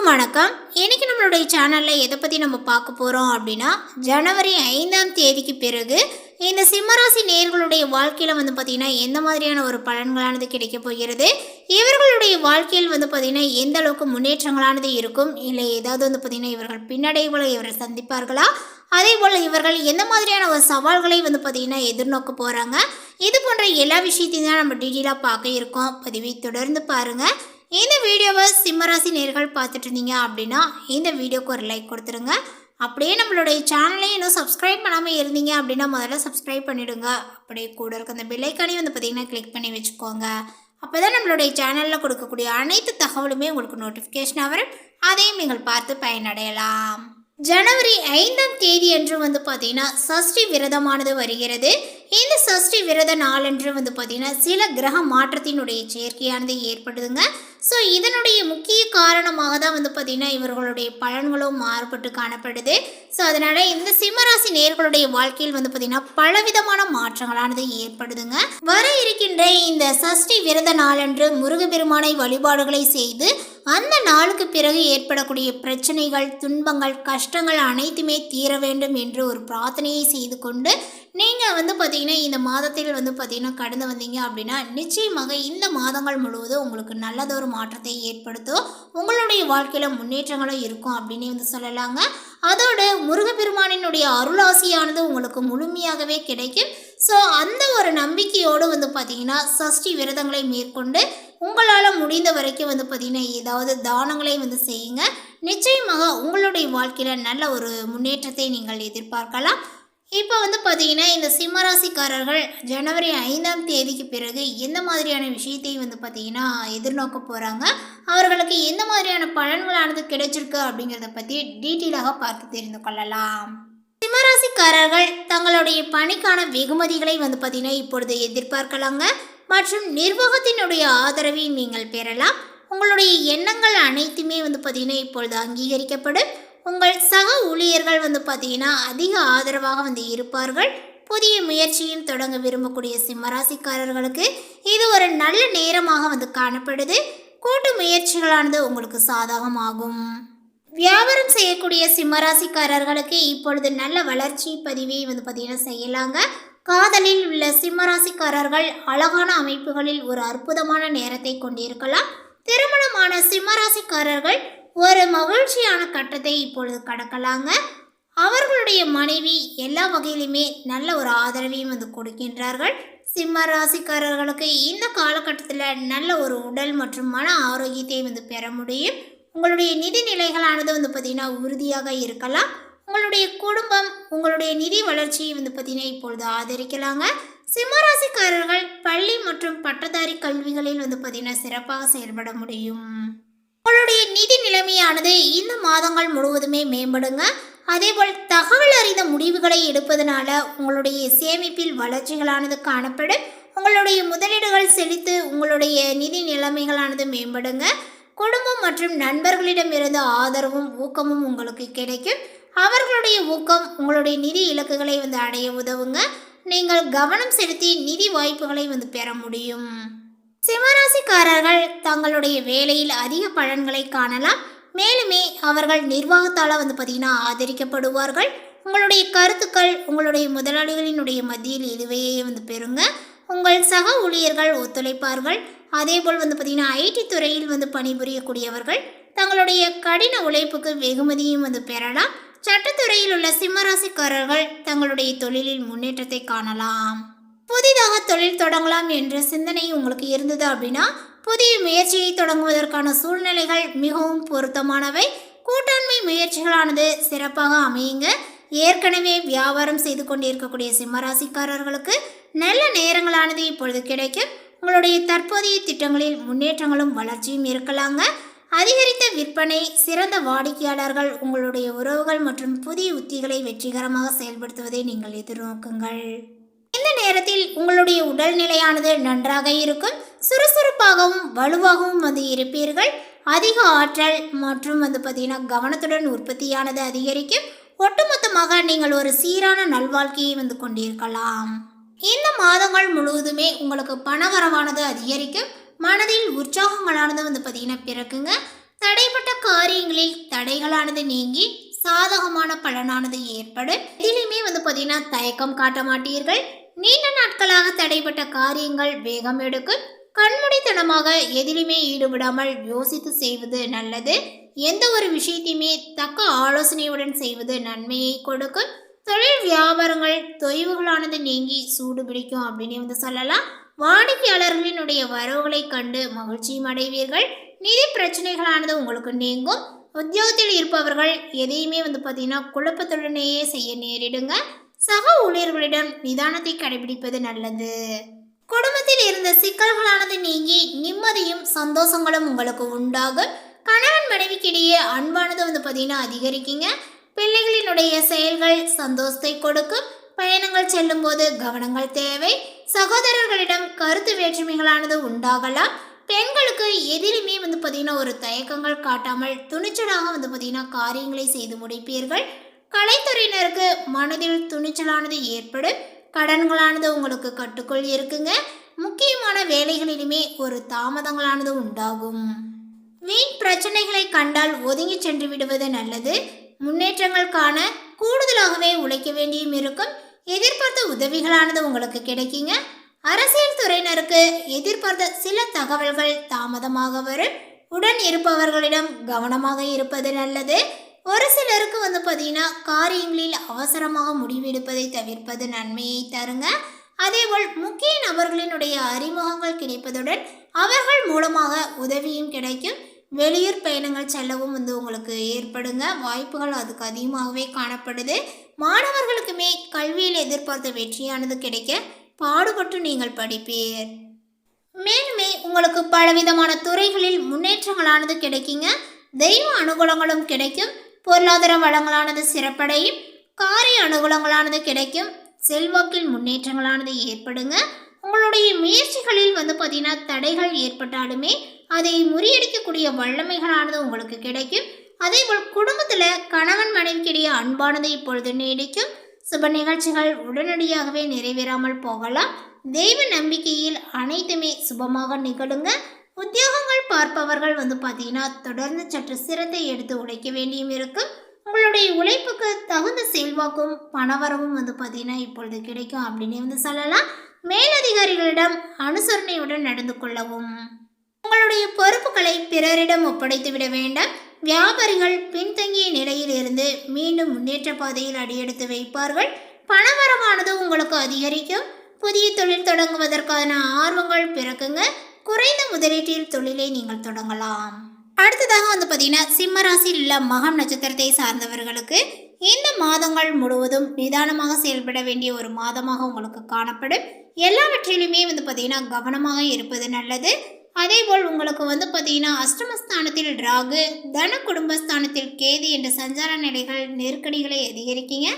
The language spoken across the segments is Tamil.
எல்லாருக்கும் வணக்கம். இன்னைக்கு நம்மளுடைய சேனலில் எதை பற்றி நம்ம பார்க்க போகிறோம் அப்படின்னா ஜனவரி ஐந்தாம் தேதிக்கு பிறகு இந்த சிம்மராசி நேர்களுடைய வாழ்க்கையில் வந்து பார்த்திங்கன்னா எந்த மாதிரியான ஒரு பலன்களானது கிடைக்க போகிறது? இவர்களுடைய வாழ்க்கையில் வந்து பார்த்திங்கன்னா எந்த அளவுக்கு முன்னேற்றங்களானது இருக்கும்? இல்லை ஏதாவது வந்து பார்த்திங்கன்னா இவர்கள் பின்னடைவுகளை இவர்கள் சந்திப்பார்களா? அதே போல் இவர்கள் எந்த மாதிரியான ஒரு சவால்களை வந்து பார்த்திங்கன்னா எதிர்நோக்க போகிறாங்க இது போன்ற எல்லா விஷயத்தையும் தான் நம்ம டீட்டெயிலாக பார்க்க இருக்கோம். பதிவை தொடர்ந்து பாருங்கள் இந்த வீடியோவை சிம்மராசி நேர்கள் பார்த்துட்டு இருந்தீங்க அப்படின்னா இந்த வீடியோக்கு ஒரு லைக் கொடுத்துருங்க. அப்படியே நம்மளுடைய சேனலையும் இன்னும் சப்ஸ்கிரைப் பண்ணாமல் இருந்தீங்க அப்படின்னா முதல்ல சப்ஸ்கிரைப் பண்ணிவிடுங்க அப்படியே கூட இருக்க அந்த பெல்லைக்கானையும் வந்து பார்த்தீங்கன்னா கிளிக் பண்ணி வச்சுக்கோங்க. அப்போ தான் நம்மளுடைய சேனலில் கொடுக்கக்கூடிய அனைத்து தகவலுமே உங்களுக்கு நோட்டிஃபிகேஷனாக வரும். அதையும் நீங்கள் பார்த்து பயனடையலாம். ஜனவரி ஐந்தாம் தேதி என்று வந்து பார்த்திங்கன்னா சஷ்டி விரதமானது வருகிறது. இந்த சஷ்டி விரத நாளன்று வந்து பார்த்தீங்கன்னா சில கிரக மாற்றத்தினுடைய சேர்க்கையானது ஏற்படுதுங்க. ஸோ இதனுடைய முக்கிய காரணமாக தான் வந்து பார்த்தீங்கன்னா இவர்களுடைய பலன்களும் மாறுபட்டு காணப்படுது. ஸோ அதனால் இந்த சிம்மராசி நேர்களுடைய வாழ்க்கையில் வந்து பார்த்தீங்கன்னா பலவிதமான மாற்றங்களானது ஏற்படுதுங்க. வர இருக்கின்ற இந்த சஷ்டி விரத நாளன்று முருகப்பெருமானை வழிபாடுகளை செய்து அந்த நாளுக்கு பிறகு ஏற்படக்கூடிய பிரச்சனைகள் துன்பங்கள் கஷ்டங்கள் அனைத்துமே தீர வேண்டும் என்று ஒரு பிரார்த்தனையை செய்து கொண்டு நீங்கள் வந்து பார்த்தீங்கன்னா இந்த மாதத்தில் வந்து பார்த்தீங்கன்னா கடந்து வந்தீங்க அப்படின்னா நிச்சயமாக இந்த மாதங்கள் முழுவதும் உங்களுக்கு நல்லதொரு மாற்றத்தை ஏற்படுத்தும். உங்களுடைய வாழ்க்கையில் முன்னேற்றங்களும் இருக்கும் அப்படின்னு வந்து சொல்லலாங்க. அதோடு முருகப்பெருமானினுடைய அருளாசியானது உங்களுக்கு முழுமையாகவே கிடைக்கும். ஸோ அந்த ஒரு நம்பிக்கையோடு வந்து பார்த்திங்கன்னா சஷ்டி விரதங்களை மேற்கொண்டு உங்களால் முடிந்த வரைக்கும் வந்து பார்த்தீங்கன்னா ஏதாவது தானங்களை வந்து செய்யுங்க. நிச்சயமாக உங்களுடைய வாழ்க்கையில் நல்ல ஒரு முன்னேற்றத்தை நீங்கள் எதிர்பார்க்கலாம். இப்போ வந்து பார்த்தீங்கன்னா இந்த சிம்மராசிக்காரர்கள் ஜனவரி ஐந்தாம் தேதிக்கு பிறகு எந்த மாதிரியான விஷயத்தை வந்து பார்த்தீங்கன்னா எதிர்நோக்க போகிறாங்க அவர்களுக்கு எந்த மாதிரியான பலன்களானது கிடைச்சிருக்கு அப்படிங்கிறத பற்றி டீட்டெயிலாக பார்த்து தெரிந்து கொள்ளலாம். சிம்மராசிக்காரர்கள் தங்களுடைய பணிக்கான வெகுமதிகளை வந்து பார்த்தீங்கன்னா இப்பொழுது எதிர்பார்க்கலாங்க. மற்றும் நிர்வாகத்தினுடைய ஆதரவை நீங்கள் பெறலாம். உங்களுடைய எண்ணங்கள் அனைத்துமே வந்து பார்த்தீங்கன்னா இப்பொழுது அங்கீகரிக்கப்படும். உங்கள் சக ஊழியர்கள் வந்து பார்த்தீங்கன்னா அதிக ஆதரவாக வந்து இருப்பார்கள். புதிய முயற்சியும் தொடங்க விரும்பக்கூடிய சிம்மராசிக்காரர்களுக்கு இது ஒரு நல்ல நேரமாக வந்து காணப்படுது. கூட்டு முயற்சிகளானது உங்களுக்கு சாதகமாகும். வியாபாரம் செய்யக்கூடிய சிம்மராசிக்காரர்களுக்கு இப்பொழுது நல்ல வளர்ச்சி பதிவை வந்து பார்த்தீங்கன்னா செய்யலாங்க. காதலில் உள்ள சிம்மராசிக்காரர்கள் அழகான அமைப்புகளில் ஒரு அற்புதமான நேரத்தை கொண்டிருக்கலாம். திருமணமான சிம்மராசிக்காரர்கள் ஒரு மகிழ்ச்சியான கட்டத்தை இப்பொழுது கடக்கலாங்க. அவர்களுடைய மனைவி எல்லா வகையிலுமே நல்ல ஒரு ஆதரவையும் வந்து கொடுக்கின்றார்கள். சிம்ம ராசிக்காரர்களுக்கு இந்த காலகட்டத்தில் நல்ல ஒரு உடல் மற்றும் மன ஆரோக்கியத்தை வந்து பெற முடியும். உங்களுடைய நிதி நிலைகளானது வந்து பார்த்திங்கன்னா உறுதியாக இருக்கலாம். உங்களுடைய குடும்பம் உங்களுடைய நிதி வளர்ச்சியை வந்து பார்த்திங்கன்னா இப்பொழுது ஆதரிக்கலாங்க. சிம்மராசிக்காரர்கள் பள்ளி மற்றும் பட்டதாரி கல்விகளில் வந்து பார்த்திங்கன்னா சிறப்பாக செயல்பட முடியும். நிதி நிலைமையானது இந்த மாதங்கள் முழுவதுமே மேம்படுங்க. அதேபோல் தகவல் அறிந்த முடிவுகளை எடுப்பதனால உங்களுடைய சேமிப்பில் வளர்ச்சிகளானது காணப்படும். உங்களுடைய முதலீடுகள் செலுத்து உங்களுடைய நிதி நிலைமைகளானது மேம்படுங்க. குடும்பம் மற்றும் நண்பர்களிடமிருந்து ஆதரவும் ஊக்கமும் உங்களுக்கு கிடைக்கும். அவர்களுடைய ஊக்கம் உங்களுடைய நிதி இலக்குகளை வந்து அடைய உதவுங்க. நீங்கள் கவனம் செலுத்தி நிதி வாய்ப்புகளை வந்து பெற முடியும். சிம்மராசிக்காரர்கள் தங்களுடைய வேலையில் அதிக பலன்களை காணலாம். மேலுமே அவர்கள் நிர்வாகத்தால் வந்து பார்த்திங்கன்னா ஆதரிக்கப்படுவார்கள். உங்களுடைய கருத்துக்கள் உங்களுடைய முதலாளிகளினுடைய மத்தியில் இதுவே வந்து பெறுங்க. உங்கள் சக ஊழியர்கள் ஒத்துழைப்பார்கள். அதேபோல் வந்து பார்த்திங்கன்னா ஐடி துறையில் வந்து பணிபுரியக்கூடியவர்கள். தங்களுடைய கடின உழைப்புக்கு வெகுமதியும் வந்து பெறலாம். சட்டத்துறையில் உள்ள சிம்மராசிக்காரர்கள் தங்களுடைய தொழிலில் முன்னேற்றத்தை காணலாம். புதிதாக தொழில் தொடங்கலாம் என்ற சிந்தனை உங்களுக்கு இருந்தது அப்படின்னா புதிய முயற்சியை தொடங்குவதற்கான சூழ்நிலைகள் மிகவும் பொருத்தமானவை. கூட்டாண்மை முயற்சிகளானது சிறப்பாக அமையுங்க. ஏற்கனவே வியாபாரம் செய்து கொண்டிருக்கக்கூடிய சிம்மராசிக்காரர்களுக்கு நல்ல நேரங்களானது இப்பொழுது கிடைக்கும். உங்களுடைய தற்போதைய திட்டங்களில் முன்னேற்றங்களும் வளர்ச்சியும் இருக்கலாங்க. அதிகரித்த விற்பனை சிறந்த வாடிக்கையாளர்கள் உங்களுடைய உறவுகள் மற்றும் புதிய உத்திகளை வெற்றிகரமாக செயல்படுத்துவதை நீங்கள் எதிர்நோக்குங்கள். நேரத்தில் உங்களுடைய உடல்நிலையானது நன்றாக இருக்கும் சுறுசுறுப்பாகவும் வலுவாகவும் வந்து இருப்பீர்கள். அதிக ஆற்றல் மற்றும் வந்து பார்த்தீங்கன்னா கவனத்துடன் உற்பத்தியானது அதிகரிக்கும். ஒட்டுமொத்தமாக நீங்கள் ஒரு சீரான நல்வாழ்க்கையை வந்து கொண்டிருக்கலாம். இந்த மாதங்கள் முழுவதுமே உங்களுக்கு பணவரவானது அதிகரிக்கும். மனதில் உற்சாகங்களானது வந்து பார்த்தீங்கன்னா பிறக்குங்க. தடைப்பட்ட காரியங்களில் தடைகளானது நீங்கி சாதகமான பலனானது ஏற்படும். எதிலுமே வந்து பார்த்தீங்கன்னா தயக்கம் காட்ட மாட்டீர்கள். நீண்ட நாட்களாக தடைப்பட்ட காரியங்கள் வேகம் எடுக்கும் கண்மூடித்தனமாக எதிலுமே ஈடுபடாமல் யோசித்து செய்வது நல்லது. எந்த ஒரு விஷயத்தையுமே தக்க ஆலோசனையுடன் செய்வது நன்மையை கொடுக்கும் தொழில் வியாபாரங்கள் தொய்வுகளானது நீங்கி சூடு பிடிக்கும் அப்படின்னு வந்து சொல்லலாம். வாடிக்கையாளர்களினுடைய வரவுகளை கண்டு மகிழ்ச்சியும் அடைவீர்கள். நிதி பிரச்சனைகளானது உங்களுக்கு நீங்கும். உத்தியோகத்தில் இருப்பவர்கள் எதையுமே வந்து பார்த்தீங்கன்னா குழப்பத்துடனேயே செய்ய நேரிடுங்க. சக ஊழியர்களிடம் நிதானத்தை கடைபிடிப்பது நல்லது. குடும்பத்தில் இருந்த சிக்கல்களானது நீங்கி நிம்மதியும் சந்தோஷங்களும் உங்களுக்கு உண்டாகும் கணவன் மனைவிக்கிடையே அன்பானது வந்து பார்த்தீங்கன்னா அதிகரிக்குங்க. பிள்ளைகளினுடைய செயல்கள் சந்தோஷத்தை கொடுக்கும். பயணங்கள் செல்லும்போது கவனங்கள் தேவை. சகோதரர்களிடம் கருத்து வேற்றுமைகளானது உண்டாகலாம். பெண்களுக்கு எதிலுமே வந்து பார்த்தீங்கன்னா ஒரு தயக்கங்கள் காட்டாமல் துணிச்சலாக வந்து பார்த்தீங்கன்னா காரியங்களை செய்து முடிப்பீர்கள். கலைத்துறையினருக்கு மனதில் துணிச்சலானது ஏற்படும். கடன்களானது உங்களுக்கு கட்டுக்குள் இருக்குங்க. முக்கியமான வேலைகளிலுமே ஒரு தாமதங்களானது உண்டாகும். வீண் பிரச்சனைகளை கண்டால் ஒதுங்கி சென்று விடுவது நல்லது. முன்னேற்றங்கள் காண கூடுதலாகவே உழைக்க வேண்டியும் இருக்கும். எதிர்பார்த்த உதவிகளானது உங்களுக்கு கிடைக்குங்க. அரசியல் துறையினருக்கு எதிர்பார்த்த சில தகவல்கள் தாமதமாக வரும். உடன் இருப்பவர்களிடம் கவனமாக இருப்பது நல்லது. ஒரு சிலருக்கு வந்து பார்த்தீங்கன்னா காரியங்களில் அவசரமாக முடிவெடுப்பதை தவிர்ப்பது நன்மையை தருங்க. அதேபோல் முக்கிய நபர்களினுடைய அறிமுகங்கள் கிடைப்பதுடன் அவர்கள் மூலமாக உதவியும் கிடைக்கும். வெளியூர் பயணங்கள் செல்லவும் வந்து உங்களுக்கு ஏற்படுங்க. வாய்ப்புகள் அதுக்கு அதிகமாகவே காணப்படுது. மாணவர்களுக்குமே கல்வியில் எதிர்பார்த்த வெற்றியானது கிடைக்க பாடுபட்டு நீங்கள் படிப்பீர். மேலுமே உங்களுக்கு பலவிதமான துறைகளில் முன்னேற்றங்களானது கிடைக்குங்க. தெய்வ அனுகூலங்களும் கிடைக்கும். பொருளாதார வளங்களானது சிறப்படையும் காரிய அனுகூலங்களானது கிடைக்கும் செல்வாக்கில் முன்னேற்றங்களானது ஏற்படுங்க. உங்களுடைய முயற்சிகளில் வந்து பார்த்தீங்கன்னா தடைகள் ஏற்பட்டாலுமே அதை முறியடிக்கக்கூடிய வல்லமைகளானது உங்களுக்கு கிடைக்கும். அதே போல் குடும்பத்தில் கணவன் மனைவிக்கிடையே அன்பானது இப்பொழுது நீடிக்கும். சுப நிகழ்ச்சிகள் உடனடியாகவே நிறைவேறாமல் போகலாம். தெய்வ நம்பிக்கையில் அனைத்துமே சுபமாக நிகழுங்க. உத்தியோகங்கள் பார்ப்பவர்கள் வந்து பார்த்தீங்கன்னா தொடர்ந்து சற்று சிரத்தை எடுத்து உழைக்க வேண்டியும் இருக்கும். உங்களுடைய உழைப்புக்கு தகுந்த செல்வாக்கும் பணவரவும் வந்து பார்த்தீங்கன்னா இப்பொழுது கிடைக்கும் அப்படின்னு வந்து சொல்லலாம். மேலதிகாரிகளிடம் அனுசரணையுடன் நடந்து கொள்ளவும். உங்களுடைய பொறுப்புகளை பிறரிடம் ஒப்படைத்து விட வேண்டாம். வியாபாரிகள் பின்தங்கிய நிலையில் இருந்து மீண்டும் முன்னேற்ற பாதையில் அடியெடுத்து வைப்பார்கள். பணவரவானது உங்களுக்கு அதிகரிக்கும். புதிய தொழில் தொடங்குவதற்கான ஆர்வங்கள் பிறக்குங்க. குறைந்த முதலீட்டில் தொழிலை நீங்கள் தொடங்கலாம். அடுத்ததாக வந்து பார்த்தீங்கன்னா சிம்மராசியில் உள்ள மகம் நட்சத்திரத்தை சார்ந்தவர்களுக்கு இந்த மாதங்கள் முழுவதும் நிதானமாக செயல்பட வேண்டிய ஒரு மாதமாக உங்களுக்கு காணப்படும். எல்லாவற்றிலுமே வந்து பார்த்தீங்கன்னா கவனமாக இருப்பது நல்லது. அதேபோல் உங்களுக்கு வந்து பார்த்தீங்கன்னா அஷ்டமஸ்தானத்தில் ராகு தன குடும்பஸ்தானத்தில் கேது என்ற சஞ்சார நிலைகள் நெருக்கடிகளை அதிகரிக்கீங்க.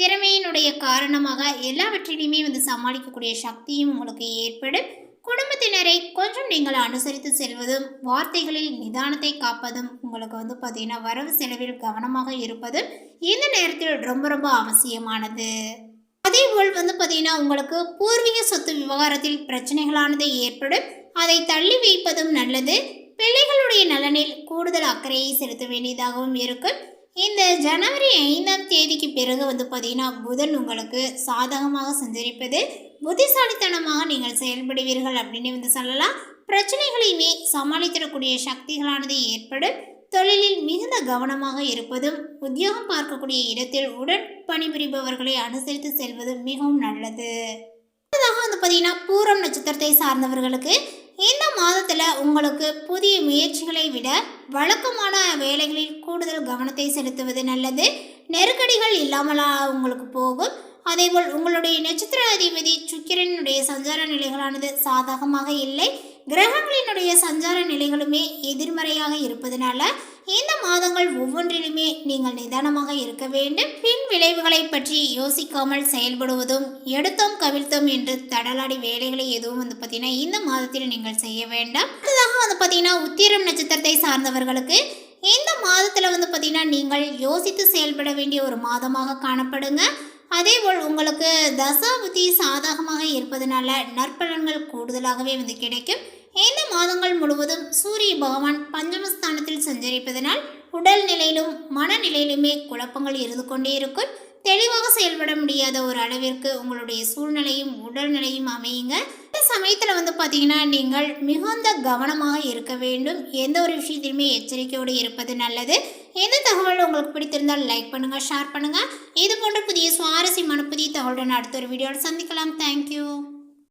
திறமையினுடைய காரணமாக எல்லாவற்றிலையுமே வந்து சமாளிக்கக்கூடிய சக்தியும் உங்களுக்கு ஏற்படும். குடும்பத்தினரை கொஞ்சம் நீங்கள் அனுசரித்து செல்வதும் வார்த்தைகளில் நிதானத்தை காப்பதும் உங்களுக்கு வந்து பார்த்தீங்கன்னா வரவு செலவில் கவனமாக இருப்பதும் இந்த நேரத்தில் ரொம்ப ரொம்ப அவசியமானது. அதேபோல் வந்து பார்த்தீங்கன்னா உங்களுக்கு பூர்வீக சொத்து விவகாரத்தில் பிரச்சனைகளானது ஏற்படும். அதை தள்ளி வைப்பதும் நல்லது. பிள்ளைகளுடைய நலனில் கூடுதல் அக்கறையை செலுத்த வேண்டியதாகவும் இருக்கும். இந்த ஜனவரி ஐந்தாம் தேதிக்கு பிறகு வந்து பார்த்தீங்கன்னா புதன் உங்களுக்கு சாதகமாக சஞ்சரிப்பது புத்திசாலித்தனமாக நீங்கள் செயல்படுவீர்கள் அப்படின்னு வந்து சொல்லலாம். பிரச்சனைகளையுமே சமாளித்திடக்கூடிய சக்திகளானது ஏற்படும். தொழிலில் மிகுந்த கவனமாக இருப்பதும் உத்தியோகம் பார்க்கக்கூடிய இடத்தில் உடன் பணிபுரிபவர்களை அனுசரித்து செல்வது மிகவும் நல்லது. அடுத்ததாக வந்து பார்த்தீங்கன்னா பூரம் நட்சத்திரத்தை சார்ந்தவர்களுக்கு இந்த மாதத்தில் உங்களுக்கு புதிய முயற்சிகளை விட வழக்கமான வேலைகளில் கூடுதல் கவனத்தை செலுத்துவது நல்லது. நெருக்கடிகள் இல்லாமல் உங்களுக்கு போகும். அதேபோல் உங்களுடைய நட்சத்திர அதிபதி சுக்கிரனுடைய சஞ்சார நிலைகளானது சாதகமாக இல்லை. கிரகங்களினுடைய சஞ்சார நிலைகளுமே எதிர்மறையாக இருப்பதனால இந்த மாதங்கள் ஒவ்வொன்றிலுமே நீங்கள் நிதானமாக இருக்க வேண்டும். பின் விளைவுகளை பற்றி யோசிக்காமல் செயல்படுவதும் எடுத்தோம் கவிழ்த்தோம் என்று தடலாடி வேலைகளை எதுவும் வந்து பார்த்தீங்கன்னா இந்த மாதத்தில் நீங்கள் செய்ய வேண்டாம். அடுத்ததாக வந்து பார்த்தீங்கன்னா உத்திரம் நட்சத்திரத்தை சார்ந்தவர்களுக்கு இந்த மாதத்தில் வந்து பார்த்தீங்கன்னா நீங்கள் யோசித்து செயல்பட வேண்டிய ஒரு மாதமாக காணப்படுங்க. அதேபோல் உங்களுக்கு தசாபுத்தி சாதகமாக இருப்பதனால நற்பலன்கள் கூடுதலாகவே வந்து கிடைக்கும். இந்த மாதங்கள் முழுவதும் சூரிய பகவான் பஞ்சமஸ்தானத்தில் சஞ்சரிப்பதனால் உடல் நிலையிலும் மனநிலையிலுமே குழப்பங்கள் இருந்து கொண்டே இருக்கும். தெளிவாக செயல்பட முடியாத ஒரு அளவிற்கு உங்களுடைய சூழ்நிலையும் உடல்நிலையும் அமையுங்க. இந்த சமயத்தில் வந்து பார்த்தீங்கன்னா நீங்கள் மிகுந்த கவனமாக இருக்க வேண்டும். எந்த ஒரு விஷயத்திலுமே எச்சரிக்கையோடு இருப்பது நல்லது. எந்த தகவல் உங்களுக்கு பிடித்திருந்தால் லைக் பண்ணுங்கள் ஷேர் பண்ணுங்கள் இது போன்ற புதிய சுவாரஸ்யமான புதிய தகவலுடன் அடுத்த ஒரு வீடியோவில் சந்திக்கலாம். தேங்க்யூ